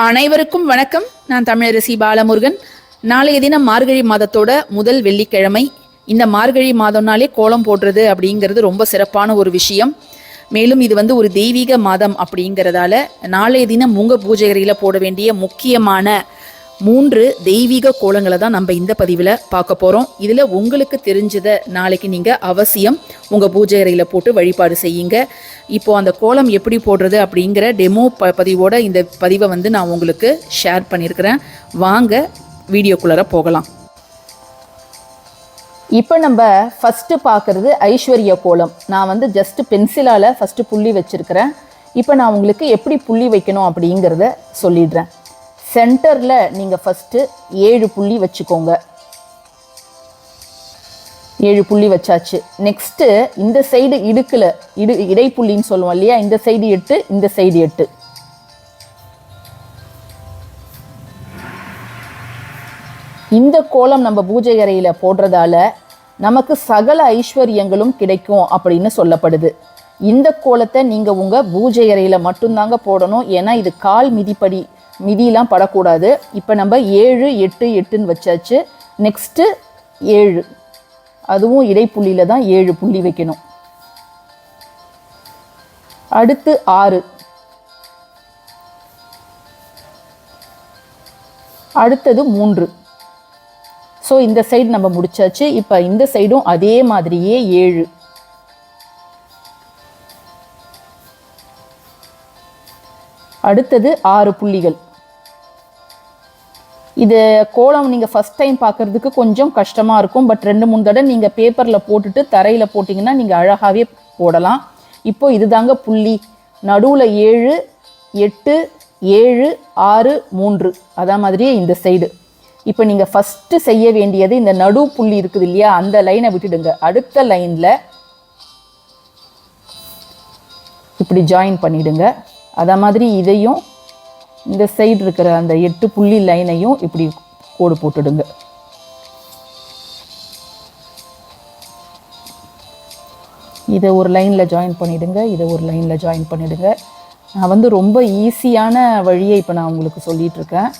அனைவருக்கும் வணக்கம். நான் தமிழரசி பாலமுருகன். நாளைய தினம் மார்கழி மாதத்தோட முதல் வெள்ளிக்கிழமை. இந்த மார்கழி மாதம்னாலே கோலம் போடுறது அப்படிங்கிறது ரொம்ப சிறப்பான ஒரு விஷயம். மேலும் இது வந்து ஒரு தெய்வீக மாதம் அப்படிங்கிறதால நாளைய தினம் உங்கள் பூஜைகளில் போட வேண்டிய முக்கியமான மூன்று தெய்வீக கோலங்களை தான் நம்ம இந்த பதிவில் பார்க்க போகிறோம் இதில் உங்களுக்கு தெரிஞ்சதை நாளைக்கு நீங்கள் அவசியம் உங்கள் பூஜை அறையில் போட்டு வழிபாடு செய்யுங்க. இப்போ அந்த கோலம் எப்படி போடுறது அப்படிங்கிற டெமோ ப பதிவோட இந்த பதிவை வந்து நான் உங்களுக்கு ஷேர் பண்ணியிருக்கிறேன். வாங்க வீடியோக்குள்ளார போகலாம். இப்போ நம்ம ஃபஸ்ட்டு பார்க்குறது ஐஸ்வர்ய கோலம். நான் வந்து ஜஸ்ட் பென்சிலால் ஃபஸ்ட்டு புள்ளி வச்சுருக்கிறேன். இப்போ நான் உங்களுக்கு எப்படி புள்ளி வைக்கணும் அப்படிங்கிறத சொல்லிடுறேன். சென்டரில் நீங்கள் ஃபஸ்ட்டு ஏழு புள்ளி வச்சுக்கோங்க. ஏழு புள்ளி வச்சாச்சு. நெக்ஸ்ட்டு இந்த சைடு இடுக்கில் இடு இடைப்புள்ளின்னு சொல்லுவோம் இல்லையா? இந்த சைடு எட்டு இந்த சைடு எட்டு. இந்த கோலம் நம்ம பூஜை அறையில் போடுறதால நமக்கு சகல ஐஸ்வர்யங்களும் கிடைக்கும் அப்படின்னு சொல்லப்படுது. இந்த கோலத்தை நீங்கள் உங்கள் பூஜை அறையில் மட்டும்தாங்க போடணும். ஏன்னா இது கால் மிதிப்படி மிதியெலாம் படக்கூடாது. இப்போ நம்ம ஏழு எட்டு எட்டுன்னு வச்சாச்சு. நெக்ஸ்ட்டு ஏழு. அதுவும் இடைப்புள்ளியில் தான் ஏழு புள்ளி வைக்கணும். அடுத்து ஆறு. அடுத்தது மூன்று. ஸோ இந்த சைடு நம்ம முடிச்சாச்சு. இப்போ இந்த சைடும் அதே மாதிரியே ஏழு. அடுத்தது ஆறு புள்ளிகள். இது கோலம் நீங்கள் ஃபஸ்ட் டைம் பார்க்குறதுக்கு கொஞ்சம் கஷ்டமாக இருக்கும். பட் ரெண்டு மூணு தடவை நீங்கள் பேப்பரில் போட்டுட்டு தரையில் போட்டிங்கன்னா நீங்கள் அழகாகவே போடலாம். இப்போ இதுதாங்க புள்ளி. நடுவில் ஏழு எட்டு ஏழு ஆறு மூன்று. அதான் மாதிரியே இந்த சைடு இப்போ நீங்கள் ஃபஸ்ட்டு செய்ய வேண்டியது இந்த நடு புள்ளி இருக்குது இல்லையா? அந்த லைனை விட்டுடுங்க. அடுத்த லைனில் இப்படி ஜாயின் பண்ணிவிடுங்க அதே மாதிரி இதையும் இந்த சைடு இருக்கிற அந்த எட்டு புள்ளி லைனையும் இப்படி கோடு போட்டுடுங்க. இதை ஒரு லைனில் ஜாயின் பண்ணிவிடுங்க இதை ஒரு லைனில் ஜாயின் பண்ணிவிடுங்க நான் வந்து ரொம்ப ஈஸியான வழியை இப்போ நான் உங்களுக்கு சொல்லிகிட்ருக்கேன்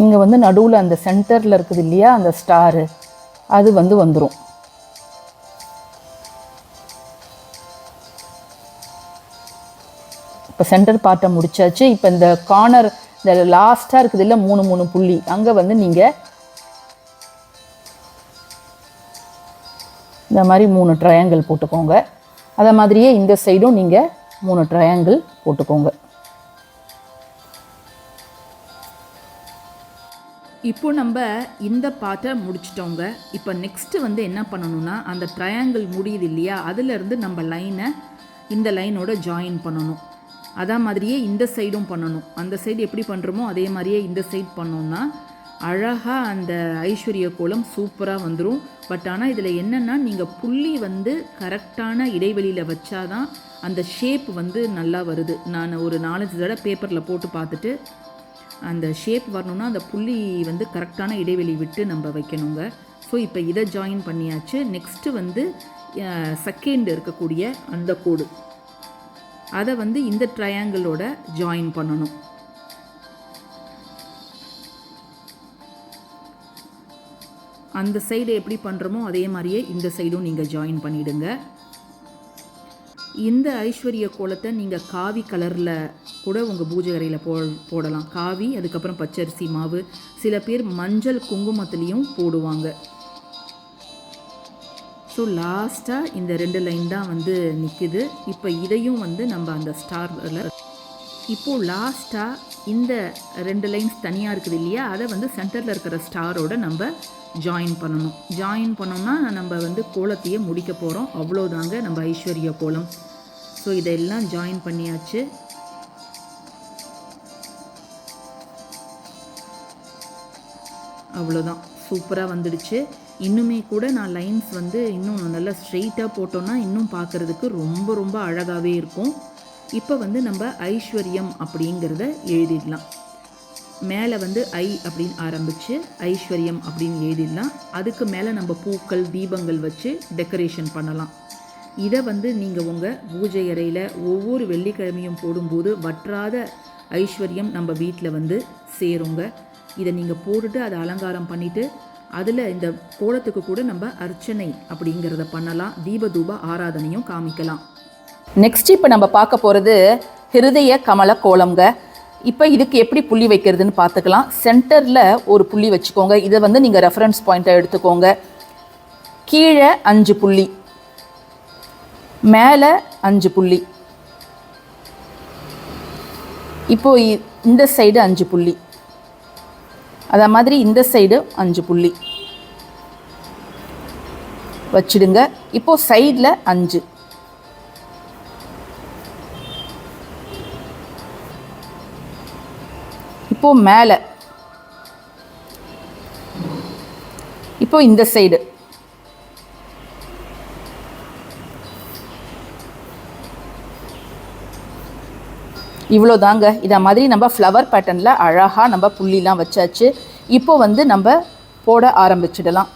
இங்கே வந்து நடுவில் அந்த சென்டரில் இருக்குது இல்லையா அந்த ஸ்டாரு அது வந்து வந்துடும் இப்போ சென்டர் பார்ட்டை முடித்தாச்சு இப்போ இந்த கார்னர் இந்த லாஸ்ட்டாக இருக்குது இல்லை மூணு மூணு புள்ளி. அங்கே வந்து நீங்கள் இந்த மாதிரி மூணு ட்ரையாங்கிள் போட்டுக்கோங்க. அதை மாதிரியே இந்த சைடும் நீங்கள் மூணு ட்ரையாங்கிள் போட்டுக்கோங்க. இப்போ நம்ம இந்த பாட்டை முடிச்சிட்டோங்க. இப்போ நெக்ஸ்ட்டு வந்து என்ன பண்ணணும்னா அந்த ட்ரையாங்கிள் முடியுது இல்லையா? அதுலேருந்து நம்ம லைனை இந்த லைனோட ஜாயின் பண்ணணும். அதே மாதிரியே இந்த சைடும் பண்ணணும். அந்த சைடு எப்படி பண்ணுறோமோ அதே மாதிரியே இந்த சைடு பண்ணோம்னா அழகாக அந்த ஐஸ்வர்ய கோலம் சூப்பராக வந்துடும் பட் ஆனால் இதில் என்னென்னா நீங்கள் புள்ளி வந்து கரெக்டான இடைவெளியில் வச்சாதான் அந்த ஷேப் வந்து நல்லா வருது. நான் ஒரு நாலஞ்சு தடவை பேப்பரில் போட்டு பார்த்துட்டு அந்த ஷேப் வரணும்னா அந்த புள்ளி வந்து கரெக்டான இடைவெளி விட்டு நம்ம வைக்கணுங்க. ஸோ இப்போ இதை ஜாயின் பண்ணியாச்சு. நெக்ஸ்ட்டு வந்து செகண்ட் இருக்கக்கூடிய அந்த கோடு. அதை வந்து இந்த ட்ரையாங்கிளோட ஜாயின் பண்ணணும். அந்த சைடு எப்படி பண்ணுறோமோ அதே மாதிரியே இந்த சைடும் நீங்கள் ஜாயின் பண்ணிவிடுங்க இந்த ஐஸ்வர்ய கோலத்தை நீங்கள் காவி கலரில் கூட உங்கள் பூஜை அறையில் போ போடலாம். காவி அதுக்கப்புறம் பச்சரிசி மாவு சில பேர் மஞ்சள் குங்குமத்துலேயும் போடுவாங்க. ஸோ லாஸ்ட்டாக இந்த ரெண்டு லைன் தான் வந்து நிற்குது இப்போ இதையும் வந்து நம்ம அந்த ஸ்டாரில் இப்போது லாஸ்ட்டாக இந்த ரெண்டு லைன்ஸ் தனியாக இருக்குது இல்லையா? அதை வந்து சென்டரில் இருக்கிற ஸ்டாரோட நம்ம ஜாயின் பண்ணணும். ஜாயின் பண்ணோம்னா நம்ம வந்து கோலத்தையே முடிக்க போகிறோம் அவ்வளோதாங்க நம்ம ஐஸ்வர்ய கோலம். ஸோ இதெல்லாம் ஜாயின் பண்ணியாச்சு. அவ்வளோதான் சூப்பராக வந்துடுச்சு. இன்னுமே கூட நான் லைன்ஸ் வந்து இன்னும் நல்லா ஸ்ட்ரெயிட்டாக போட்டோன்னா இன்னும் பார்க்குறதுக்கு ரொம்ப ரொம்ப அழகாகவே இருக்கும். இப்போ வந்து நம்ம ஐஸ்வர்யம் அப்படிங்கிறத எழுதிடலாம். மேலே வந்து ஐ அப்படின்னு ஆரம்பித்து ஐஸ்வர்யம் அப்படின்னு எழுதிடலாம். அதுக்கு மேலே நம்ம பூக்கள் தீபங்கள் வச்சு டெக்கரேஷன் பண்ணலாம். இதை வந்து நீங்கள் உங்கள் பூஜை அறையில் ஒவ்வொரு வெள்ளிக்கிழமையும் போடும்போது வற்றாத ஐஸ்வர்யம் நம்ம வீட்டில் வந்து சேருங்க. இதை நீங்கள் போட்டுட்டு அதை அலங்காரம் பண்ணிவிட்டு அதில் இந்த கோலத்துக்கு கூட நம்ம அர்ச்சனை அப்படிங்கிறத பண்ணலாம். தீபதூப ஆராதனையும் காமிக்கலாம். நெக்ஸ்ட் இப்போ நம்ம பார்க்க போகிறது ஹிருதய கமல கோலம்ங்க. இப்போ இதுக்கு எப்படி புள்ளி வைக்கிறதுன்னு பார்த்துக்கலாம். சென்டரில் ஒரு புள்ளி வச்சுக்கோங்க. இதை வந்து நீங்கள் ரெஃபரன்ஸ் பாயிண்ட்டாக எடுத்துக்கோங்க. கீழே அஞ்சு புள்ளி. மேலே அஞ்சு புள்ளி. இப்போ இந்த சைடு அஞ்சு புள்ளி. அதே மாதிரி இந்த சைடு அஞ்சு புள்ளி. வச்சிடுங்க. இப்போ சைடில் அஞ்சு. இப்போ மேலே. இப்போ இந்த சைடு இவ்வளோ தாங்க இதை மாதிரி நம்ம ஃப்ளவர் பேட்டர்னில் அழகாக நம்ம புள்ளிலாம் வச்சாச்சு. இப்போ வந்து நம்ம போட ஆரம்பிச்சிடலாம்.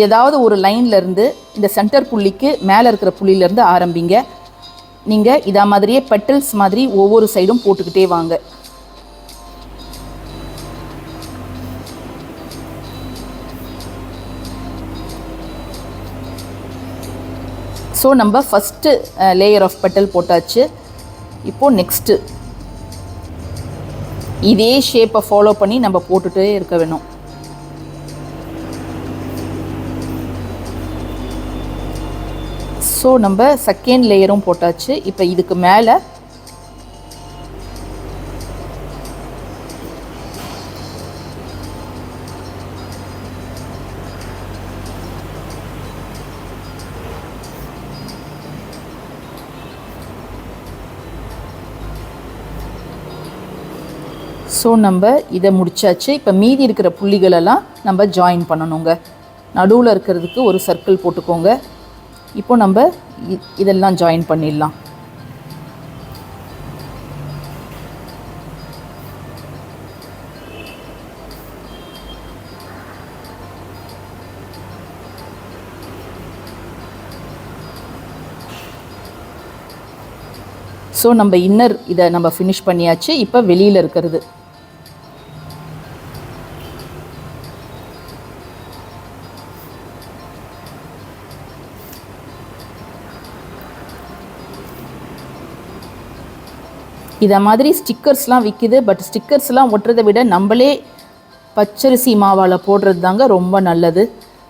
ஏதாவது ஒரு லைன்லேருந்து இந்த சென்டர் புள்ளிக்கு மேலே இருக்கிற புள்ளியிலேருந்து ஆரம்பிங்க. நீங்கள் இதை மாதிரியே பெட்டல்ஸ் மாதிரி ஒவ்வொரு சைடும் போட்டுக்கிட்டே வாங்க. ஸோ நம்ம ஃபஸ்ட்டு லேயர் ஆஃப் பெட்டல் போட்டாச்சு. இப்போது நெக்ஸ்ட்டு இதே ஷேப்பை ஃபாலோ பண்ணி நம்ம போட்டுகிட்டே இருக்க வேணும். ஸோ நம்ம செகண்ட் லேயரும் போட்டாச்சு. இப்போ இதுக்கு மேலே ஸோ நம்ம இதை முடிச்சாச்சு. இப்போ மீதி இருக்கிற புள்ளிகளெல்லாம் நம்ம ஜாயின் பண்ணணுங்க. நடுவில் இருக்கிறதுக்கு ஒரு சர்க்கிள் போட்டுக்கோங்க. இப்போ நம்ம இதெல்லாம் ஜாயின் பண்ணிடலாம். ஸோ நம்ம இன்னர் இதை நம்ம ஃபினிஷ் பண்ணியாச்சு. இப்போ வெளியில் இருக்கிறது. இதை மாதிரி ஸ்டிக்கர்ஸ்லாம் விற்கிது பட் ஸ்டிக்கர்ஸ்லாம் ஒட்டுறதை விட நம்மளே பச்சரிசி மாவால் போடுறது தாங்க ரொம்ப நல்லது.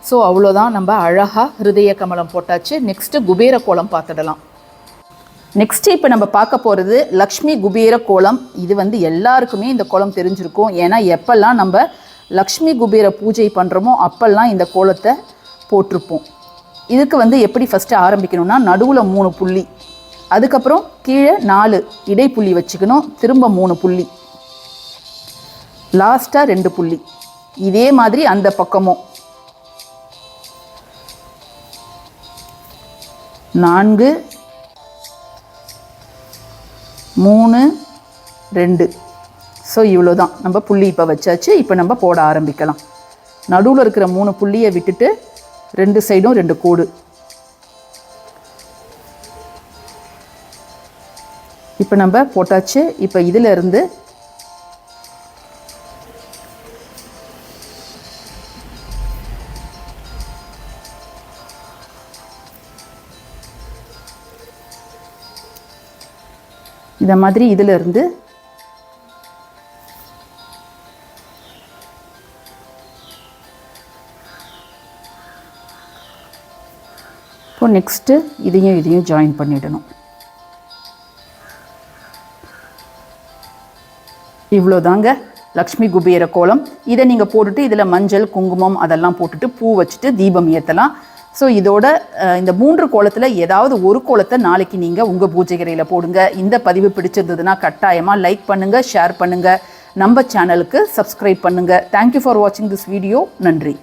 ஸோ அவ்வளோதான் நம்ம அழகாக ஹிருதய கமலம் போட்டாச்சு. நெக்ஸ்ட்டு குபேர கோலம் பார்த்துடலாம். நெக்ஸ்ட்டு இப்போ நம்ம பார்க்க போகிறது லக்ஷ்மி குபேர கோலம். இது வந்து எல்லாருக்குமே இந்த கோலம் தெரிஞ்சிருக்கும். ஏன்னா எப்போல்லாம் நம்ம லக்ஷ்மி குபேர பூஜை பண்ணுறோமோ அப்போல்லாம் இந்த கோலத்தை போட்டிருப்போம். இதுக்கு வந்து எப்படி ஃபஸ்ட்டு ஆரம்பிக்கணும்னா நடுவில் மூணு புள்ளி. அதுக்கப்புறம் கீழே நாலு இடைப்புள்ளி வச்சுக்கணும். திரும்ப மூணு புள்ளி. லாஸ்ட்டாக ரெண்டு புள்ளி. இதே மாதிரி அந்த பக்கமும். நான்கு மூணு ரெண்டு. ஸோ இவ்வளோ தான் நம்ம புள்ளி இப்போ வச்சாச்சு. இப்போ நம்ம போட ஆரம்பிக்கலாம். நடுவில் இருக்கிற மூணு புள்ளியை விட்டுட்டு ரெண்டு சைடும் ரெண்டு கோடு. இப்போ நம்ம போட்டாச்சு. இப்போ இதிலிருந்து இந்த மாதிரி இதிலிருந்து இப்போ நெக்ஸ்ட்டு இதையும் இதையும் ஜாயின் பண்ணிடணும். இவ்வளோதாங்க லக்ஷ்மி குபேர கோலம். இதை நீங்கள் போட்டுட்டு இதில் மஞ்சள் குங்குமம் அதெல்லாம் போட்டுட்டு பூ வச்சுட்டு தீபம் ஏற்றலாம் ஸோ இதோட இந்த மூன்று கோலத்தில் ஏதாவது ஒரு கோலத்தை நாளைக்கு நீங்கள் உங்கள் பூஜைகரையில் போடுங்க. இந்த பதிவு பிடிச்சிருந்ததுன்னா கட்டாயமாக லைக் பண்ணுங்கள் ஷேர் பண்ணுங்கள் நம்ம சேனலுக்கு சப்ஸ்கிரைப் பண்ணுங்கள் தேங்க்யூ ஃபார் வாட்சிங் திஸ் வீடியோ நன்றி.